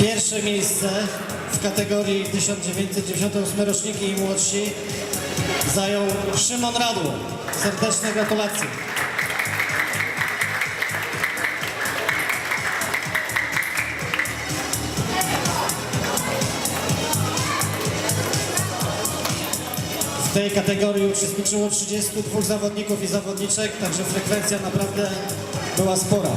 Pierwsze miejsce w kategorii 1998 roczniki i młodsi zajął Szymon Radło. Serdeczne gratulacje. W tej kategorii uczestniczyło 32 zawodników i zawodniczek, także frekwencja naprawdę była spora.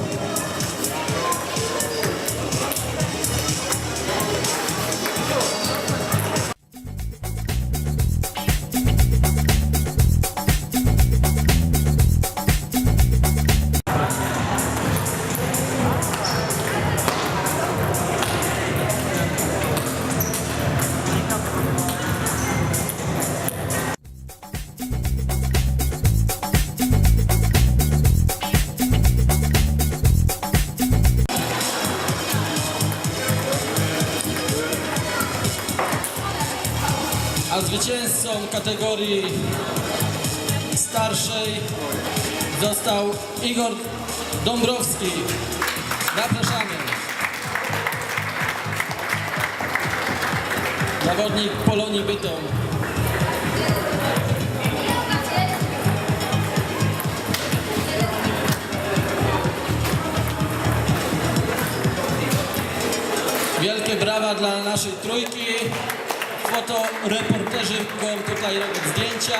A zwycięzcą kategorii starszej został Igor Dąbrowski. Zapraszamy. Zawodnik Polonii Bytom. Wielkie brawa dla naszej trójki. Fotoreporterzy mogą tutaj robić zdjęcia.